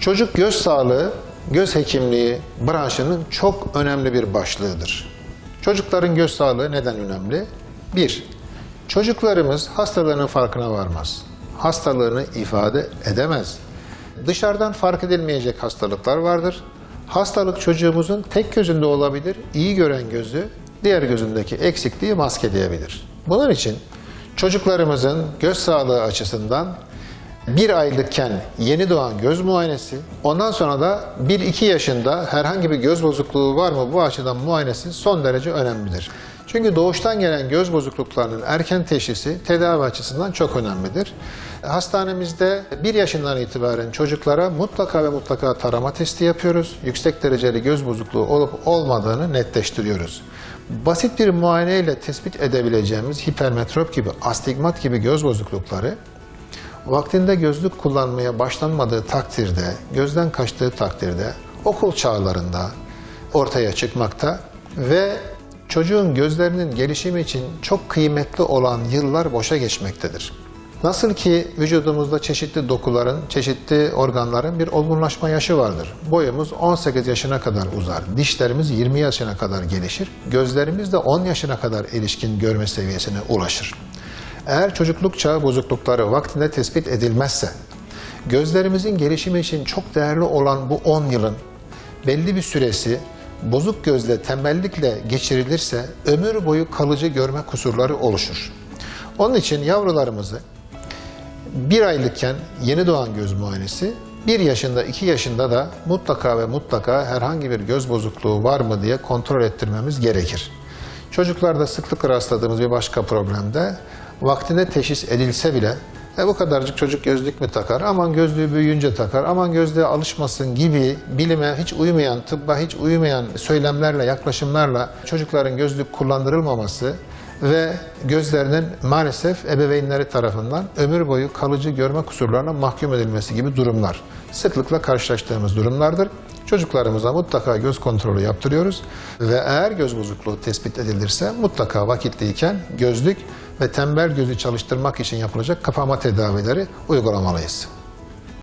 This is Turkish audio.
Çocuk göz sağlığı, göz hekimliği branşının çok önemli bir başlığıdır. Çocukların göz sağlığı neden önemli? Bir, çocuklarımız hastalarının farkına varmaz. Hastalığını ifade edemez. Dışarıdan fark edilmeyecek hastalıklar vardır. Hastalık çocuğumuzun tek gözünde olabilir, iyi gören gözü diğer gözündeki eksikliği maskeleyebilir. Bunun için çocuklarımızın göz sağlığı açısından bir aylıkken yeni doğan göz muayenesi, ondan sonra da 1-2 yaşında herhangi bir göz bozukluğu var mı bu açıdan muayenesi son derece önemlidir. Çünkü doğuştan gelen göz bozukluklarının erken teşhisi tedavi açısından çok önemlidir. Hastanemizde 1 yaşından itibaren çocuklara mutlaka ve mutlaka tarama testi yapıyoruz. Yüksek dereceli göz bozukluğu olup olmadığını netleştiriyoruz. Basit bir muayeneyle tespit edebileceğimiz hipermetrop gibi, astigmat gibi göz bozuklukları vaktinde gözlük kullanmaya başlanmadığı takdirde, gözden kaçtığı takdirde okul çağlarında ortaya çıkmakta ve çocuğun gözlerinin gelişimi için çok kıymetli olan yıllar boşa geçmektedir. Nasıl ki vücudumuzda çeşitli dokuların, çeşitli organların bir olgunlaşma yaşı vardır. Boyumuz 18 yaşına kadar uzar, dişlerimiz 20 yaşına kadar gelişir, gözlerimiz de 10 yaşına kadar erişkin görme seviyesine ulaşır. Eğer çocukluk çağı bozuklukları vaktinde tespit edilmezse, gözlerimizin gelişimi için çok değerli olan bu 10 yılın belli bir süresi bozuk gözle, tembellikle geçirilirse ömür boyu kalıcı görme kusurları oluşur. Onun için yavrularımızı bir aylıkken yeni doğan göz muayenesi, bir yaşında, iki yaşında da mutlaka ve mutlaka herhangi bir göz bozukluğu var mı diye kontrol ettirmemiz gerekir. Çocuklarda sıklıkla rastladığımız bir başka problem de vaktinde teşhis edilse bile e bu kadarcık çocuk gözlük mü takar, aman gözlüğü büyüyünce takar, aman gözlüğe alışmasın gibi bilime hiç uymayan, tıbba hiç uymayan söylemlerle, yaklaşımlarla çocukların gözlük kullandırılmaması ve gözlerinin maalesef ebeveynleri tarafından ömür boyu kalıcı görme kusurlarına mahkum edilmesi gibi durumlar sıklıkla karşılaştığımız durumlardır. Çocuklarımıza mutlaka göz kontrolü yaptırıyoruz ve eğer göz bozukluğu tespit edilirse mutlaka vakitliyken gözlük ve tembel gözü çalıştırmak için yapılacak kapama tedavileri uygulamalıyız.